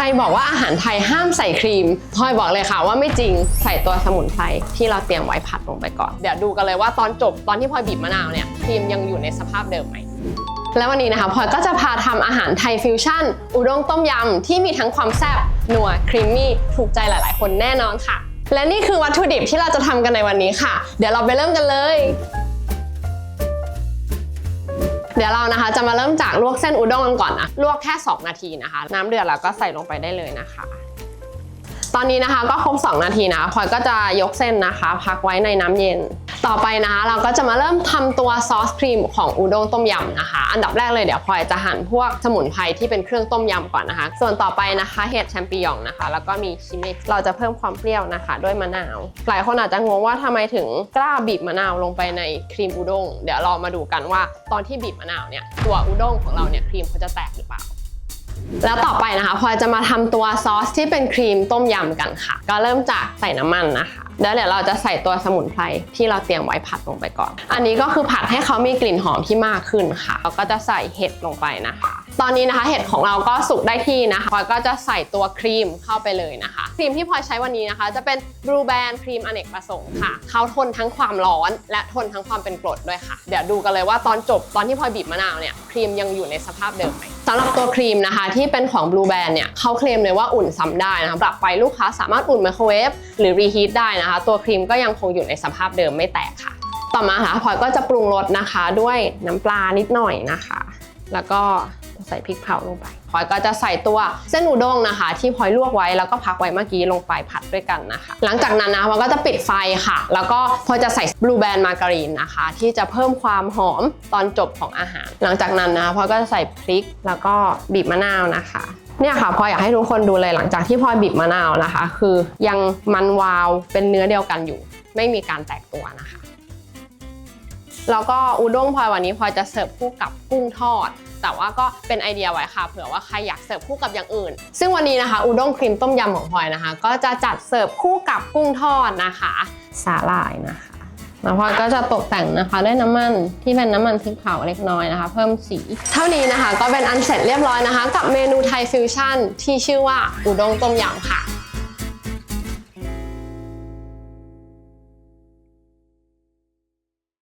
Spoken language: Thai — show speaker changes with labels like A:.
A: รบอกว่าอาหารไทยห้ามใส่ครีมพลอยบอกเลยค่ะว่าไม่จริงใส่ตัวสมุนไพรที่เราเตรียมไว้ผัดลงไปก่อน เดี๋ยวดูกันเลยว่าตอนจบตอนที่พลอยบีบมะนาวเนี่ยครีมยังอยู่ในสภาพเดิมไหมและวันนี้นะคะพลอยก็จะพาทำอาหารไทยฟิวชั่น อุด้งต้มยำ ที่มีทั้งความแซ่บนัวครีมมี่ถูกใจหลาย ๆ คนแน่นอนค่ะ และนี่คือวัตถุดิบที่เราจะทำกันในวันนี้ค่ะ เดี๋ยวเราไปเริ่มกันเลย เดี๋ยวเรานะคะจะมาเริ่มจากลวกเส้นอุด้งกันก่อนนะ ลวกแค่ 2 นาทีนะคะ น้ำเดือดแล้วก็ใส่ลงไปได้เลยนะคะ ตอนนี้นะคะก็ครบ 2 นาทีนะคะพลอยก็จะยกเส้นนะคะ พักไว้ในน้ำเย็น ต่อไปนะคะเราก็จะมาเริ่มทำตัวซอสครีมของอุด้งต้มยำนะคะ อันดับแรกเลยเดี๋ยวพลอยจะหั่นพวกสมุนไพรที่เป็นเครื่องต้มยำก่อนนะคะ ส่วนต่อไปนะคะเห็ดแชมปิญองนะคะ แล้วก็มีชิมิกเราจะเพิ่มความเปรี้ยวนะคะ ด้วยมะนาว หลายคนอาจจะงงว่าทำไมถึงกล้าบีบมะนาวลงไปในครีมอุด้งเดี๋ยวเรามาดูกันว่าตอนที่บีบมะนาวเนี่ยตัวอุด้งของเราเนี่ยครีมเขาจะแตกหรือเปล่า แล้วต่อไปนะคะพลอยจะมาทำตัวซอสที่เป็นครีมต้มยำกันค่ะ ก็เริ่มจากใส่น้ำมันนะคะแล้วเดี๋ยวเราจะใส่ตัวสมุนไพรที่เราเตรียมไว้ผัดลงไปก่อน อันนี้ก็คือผัดให้เขามีกลิ่นหอมที่มากขึ้นค่ะเราก็จะใส่เห็ดลงไปนะคะ ตอนนี้นะคะเห็ดของเราก็สุกได้ที่นะคะพลอยก็จะใส่ตัวครีมเข้าไปเลยนะคะ ครีมที่พลอยใช้วันนี้นะคะ จะเป็นบลูแบนครีมอเนกประสงค์ค่ะ เขาทนทั้งความร้อน และทนทั้งความเป็นกรดด้วยค่ะ เดี๋ยวดูกันเลยว่าตอนจบตอนที่พลอยบีบมะนาวเนี่ยครีมยังอยู่ในสภาพเดิมไหมำหรับตัวครีมนะคะที่เป็นของ Blue Band เนี่ยเขาเคลมเลยว่าอุ่นซ้ำได้นะคะปรับไปลูกค้าสามารถอุ่นไมโครเวฟหรือรีฮีทได้นะคะ ตัวครีมก็ยังคงอยู่ในสภาพเดิมไม่แตกค่ะ ต่อมาค่ะพลอยก็จะปรุงรสนะคะด้วยน้ำปลานิดหน่อยนะคะ แล้วก็ ใส่พริกเผาลงไปพลอยก็จะใส่ตัวเส้นอุด้งนะคะ ที่พลอยลวกไว้แล้วก็พักไว้เมื่อกี้ลงไปผัดด้วยกันนะคะ หลังจากนั้นนะพลอยก็จะปิดไฟค่ะ แล้วก็พลอยจะใส่บลูแบนมาการีนนะคะ ที่จะเพิ่มความหอมตอนจบของอาหาร หลังจากนั้นนะพลอยก็จะใส่พริกแล้วก็บีบมะนาวนะคะเนี่ยค่ะพลอยอยากให้ทุกคนดูเลยหลังจากที่พลอยบีบมะนาวนะคะ คือยังมันวาวเป็นเนื้อเดียวกันอยู่ ไม่มีการแตกตัวนะคะแล้วก็อุด้งพลอยวันนี้พลอยจะเสิร์ฟคู่กับกุ้งทอด แต่ว่าก็เป็นไอเดียไว้ค่ะเผื่อว่าใครอยากเสิร์ฟคู่กับอย่างอื่น ซึ่งวันนี้นะคะอุด้งครีมต้มยำของพลอยนะคะ ก็จะจัดเสิร์ฟคู่กับกุ้งทอดนะคะสาหร่ายนะคะแล้วพลอยก็จะตกแต่งนะคะด้วยน้ำมันที่เป็นน้ำมันพริกเผาเล็กน้อยนะคะ เพิ่มสี เท่านี้นะคะก็เป็นอันเสร็จเรียบร้อยนะคะ กับเมนูไทยฟิวชั่นที่ชื่อว่าอุด้งต้มยำค่ะ